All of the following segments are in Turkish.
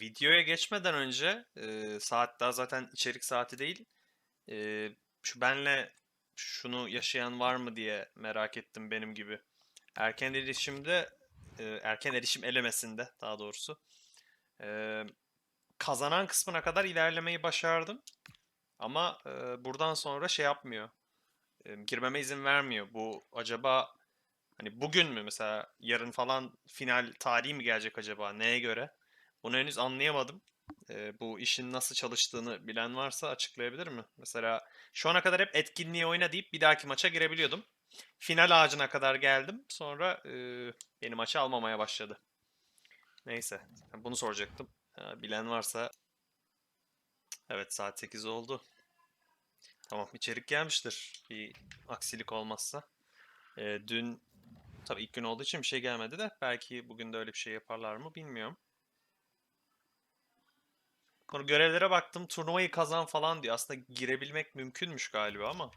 videoya geçmeden önce e, saat daha zaten içerik saati değil. E, şu benle şunu yaşayan var mı diye merak ettim benim gibi. Erken erişimde e, erken erişim elemesinde daha doğrusu e, kazanan kısmına kadar ilerlemeyi başardım. Ama e, buradan sonra şey yapmıyor. E, girmeme izin vermiyor. Bu acaba hani bugün mü mesela yarın falan final tarihi mi gelecek acaba? Neye göre? Bunu henüz anlayamadım. E, bu işin nasıl çalıştığını bilen varsa açıklayabilir mi? Mesela şu ana kadar hep etkinliği oyna deyip bir dahaki maça girebiliyordum. Final ağacına kadar geldim. Sonra e, beni maça almamaya başladı. Neyse. Bunu soracaktım. Ha, bilen varsa Evet saat 8 oldu. Tamam içerik gelmiştir. Bir aksilik olmazsa. Ee, dün tabii ilk gün olduğu için bir şey gelmedi de belki bugün de öyle bir şey yaparlar mı bilmiyorum. Sonra görevlere baktım. Turnuvayı kazan falan diyor. Aslında girebilmek mümkünmüş galiba ama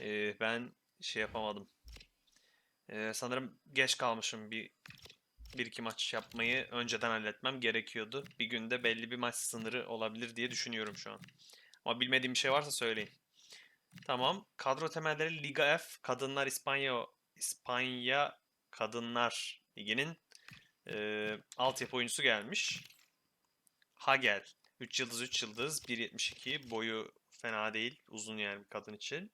ee, ben şey yapamadım. Ee, sanırım geç kalmışım bir bir iki maç yapmayı önceden halletmem gerekiyordu. Bir günde belli bir maç sınırı olabilir diye düşünüyorum şu an. Ama bilmediğim bir şey varsa söyleyin. Tamam. Kadro temelleri Liga F Kadınlar İspanya İspanya Kadınlar Ligi'nin e, altyapı oyuncusu gelmiş. Hagel. 3 yıldız 3 yıldız 1.72 boyu fena değil. Uzun yani bir kadın için.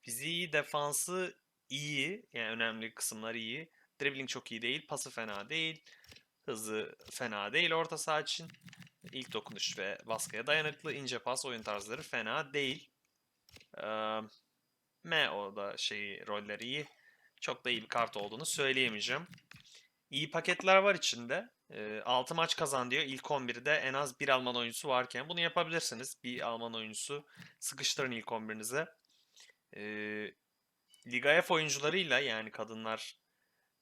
Fiziği, defansı iyi. Yani önemli kısımlar iyi. Dribbling çok iyi değil. Pası fena değil. Hızı fena değil orta saha için. İlk dokunuş ve baskıya dayanıklı. ince pas oyun tarzları fena değil. Ee, M o da şeyi rolleri iyi. Çok da iyi bir kart olduğunu söyleyemeyeceğim. İyi paketler var içinde. Ee, 6 maç kazan diyor. İlk 11'de en az bir Alman oyuncusu varken bunu yapabilirsiniz. Bir Alman oyuncusu sıkıştırın ilk 11'inize. Ee, Liga F oyuncularıyla yani kadınlar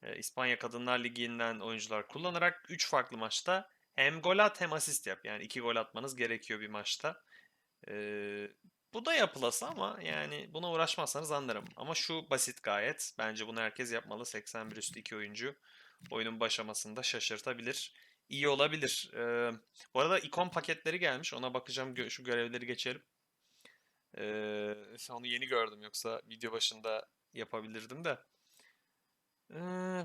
e, İspanya Kadınlar Ligi'nden oyuncular kullanarak 3 farklı maçta hem gol at hem asist yap. Yani 2 gol atmanız gerekiyor bir maçta. Ee, bu da yapılası ama yani buna uğraşmazsanız anlarım. Ama şu basit gayet. Bence bunu herkes yapmalı. 81 üstü 2 oyuncu oyunun başlamasında şaşırtabilir. İyi olabilir. Ee, bu arada ikon paketleri gelmiş. Ona bakacağım. Şu görevleri geçelim. Ee, onu yeni gördüm. Yoksa video başında yapabilirdim de. Ee,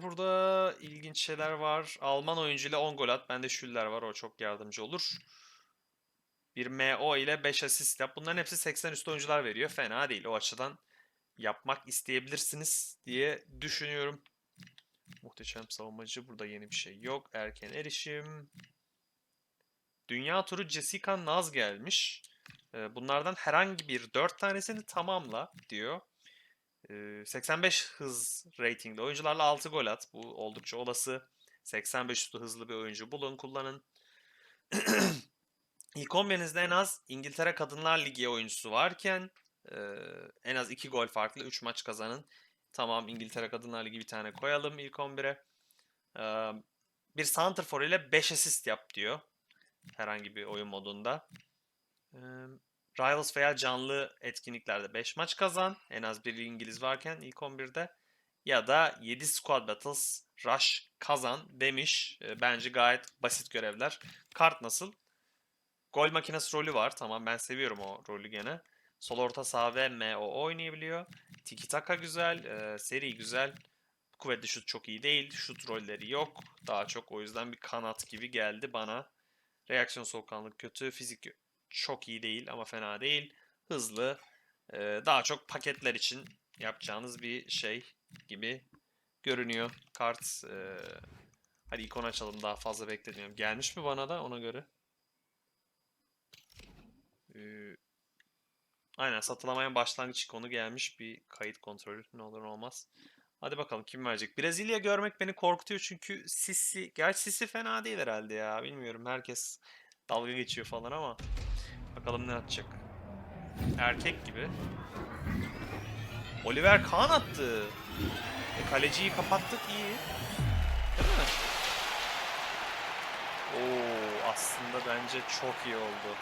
burada ilginç şeyler var. Alman oyuncuyla 10 gol at. Bende Schüller var. O çok yardımcı olur. Bir MO ile 5 asist yap. Bunların hepsi 80 üstü oyuncular veriyor. Fena değil. O açıdan yapmak isteyebilirsiniz diye düşünüyorum. Muhteşem savunmacı. Burada yeni bir şey yok. Erken erişim. Dünya turu Jessica Naz gelmiş. Ee, Bunlardan herhangi bir 4 tanesini tamamla diyor. Ee, 85 hız ratingli oyuncularla 6 gol at. Bu oldukça olası. 85 üstü hızlı bir oyuncu bulun, kullanın. İlk 11'inizde en az İngiltere Kadınlar Ligi oyuncusu varken e, en az 2 gol farklı 3 maç kazanın. Tamam İngiltere Kadınlar Ligi bir tane koyalım ilk 11'e. Ee, bir Santrfor ile 5 asist yap diyor. Herhangi bir oyun modunda. Ee, Rivals veya canlı etkinliklerde 5 maç kazan. En az bir İngiliz varken ilk 11'de. Ya da 7 Squad Battles Rush kazan demiş. Bence gayet basit görevler. Kart nasıl? Gol makinesi rolü var. Tamam ben seviyorum o rolü gene. Sol orta saha ve MO oynayabiliyor. Tiki taka güzel. e, seri güzel. Kuvvetli şut çok iyi değil. Şut rolleri yok. Daha çok o yüzden bir kanat gibi geldi bana. Reaksiyon soğukkanlık kötü. Fizik çok iyi değil ama fena değil. Hızlı. e, daha çok paketler için yapacağınız bir şey gibi görünüyor. Kart. e, hadi ikon açalım daha fazla beklemiyorum. Gelmiş mi bana da ona göre? Ee, aynen satılamayan başlangıç ikonu gelmiş bir kayıt kontrolü ne olur ne olmaz. Hadi bakalım kim verecek. Brezilya görmek beni korkutuyor çünkü Sisi, gerçi Sisi fena değil herhalde ya bilmiyorum herkes dalga geçiyor falan ama bakalım ne atacak. Erkek gibi. Oliver Kahn attı. E, kaleciyi kapattık iyi. Değil mi? Oo aslında bence çok iyi oldu.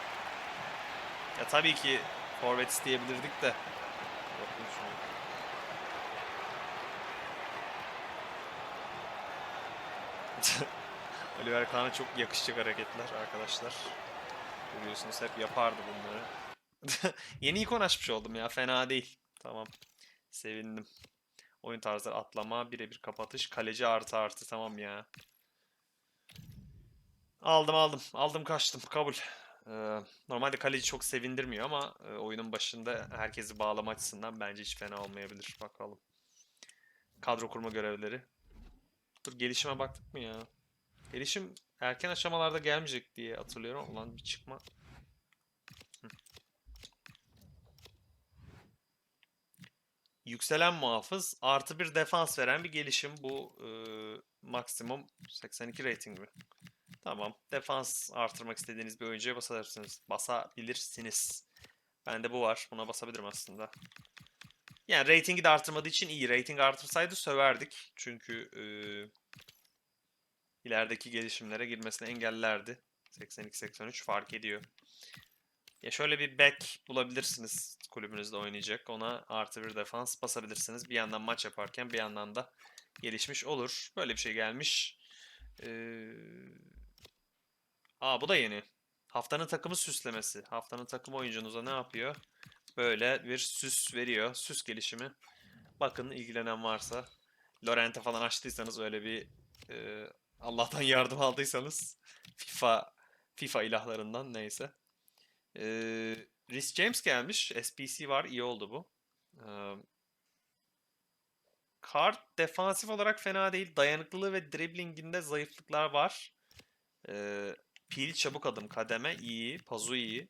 Ya tabii ki forvet isteyebilirdik de. Oliver Kahn'a çok yakışacak hareketler arkadaşlar. Görüyorsunuz hep yapardı bunları. Yeni ikon açmış oldum ya fena değil. Tamam. Sevindim. Oyun tarzları atlama, birebir kapatış, kaleci artı artı tamam ya. Aldım aldım. Aldım kaçtım. Kabul. Ee, normalde kaleci çok sevindirmiyor ama e, oyunun başında herkesi bağlama açısından bence hiç fena olmayabilir. Bakalım. Kadro kurma görevleri. Dur gelişime baktık mı ya? Gelişim erken aşamalarda gelmeyecek diye hatırlıyorum. Ulan bir çıkma. Yükselen muhafız artı bir defans veren bir gelişim. Bu e, maksimum 82 rating mi? Tamam. Defans artırmak istediğiniz bir oyuncuya basabilirsiniz. Basabilirsiniz. Bende bu var. Buna basabilirim aslında. Yani ratingi de artırmadığı için iyi. Rating artırsaydı söverdik. Çünkü e, ilerideki gelişimlere girmesini engellerdi. 82-83 fark ediyor. Ya şöyle bir back bulabilirsiniz kulübünüzde oynayacak. Ona artı bir defans basabilirsiniz. Bir yandan maç yaparken bir yandan da gelişmiş olur. Böyle bir şey gelmiş. Ee... Aa bu da yeni. Haftanın takımı süslemesi. Haftanın takım oyuncunuza ne yapıyor? Böyle bir süs veriyor. Süs gelişimi. Bakın ilgilenen varsa. Lorente falan açtıysanız öyle bir e, Allah'tan yardım aldıysanız FIFA FIFA ilahlarından neyse. Ee, Rhys James gelmiş. SPC var. iyi oldu bu. Ee, Kart defansif olarak fena değil. Dayanıklılığı ve driblinginde zayıflıklar var. Ee, pil çabuk adım kademe iyi. Pazu iyi.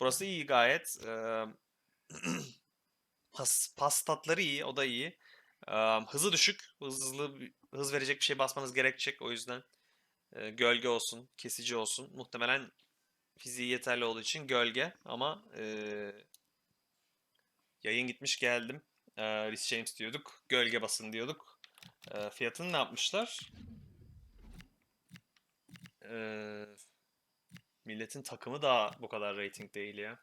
Burası iyi gayet. Ee, pas, pas statları iyi. O da iyi. Ee, hızı düşük. Hızlı hız verecek bir şey basmanız gerekecek. O yüzden e, gölge olsun. Kesici olsun. Muhtemelen fiziği yeterli olduğu için gölge ama e, yayın gitmiş geldim. E, Rhys James diyorduk. Gölge basın diyorduk. E, fiyatını ne yapmışlar? E, milletin takımı da bu kadar rating değil ya.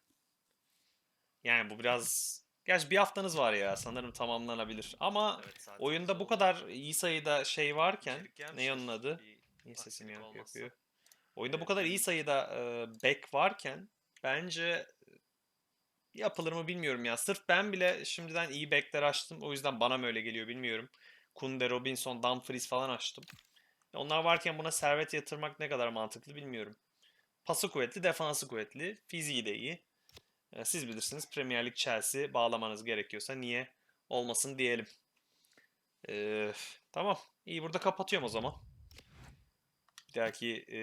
Yani bu biraz... Gerçi bir haftanız var ya sanırım tamamlanabilir. Ama oyunda bu kadar iyi sayıda şey varken ne onun adı? Niye sesim yankı yapıyor? Oyunda bu kadar iyi sayıda e, back varken bence yapılır mı bilmiyorum ya. Sırf ben bile şimdiden iyi backler açtım. O yüzden bana mı öyle geliyor bilmiyorum. Kunde, Robinson, Dumfries falan açtım. Onlar varken buna servet yatırmak ne kadar mantıklı bilmiyorum. Pası kuvvetli, defansı kuvvetli, fiziği de iyi. E, Siz bilirsiniz Premier Lig Chelsea bağlamanız gerekiyorsa niye olmasın diyelim. Ee, tamam. İyi burada kapatıyorum o zaman. Bir dahaki e,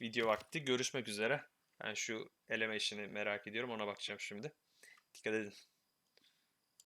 video vakti görüşmek üzere. Ben şu eleme işini merak ediyorum. Ona bakacağım şimdi. Dikkat edin.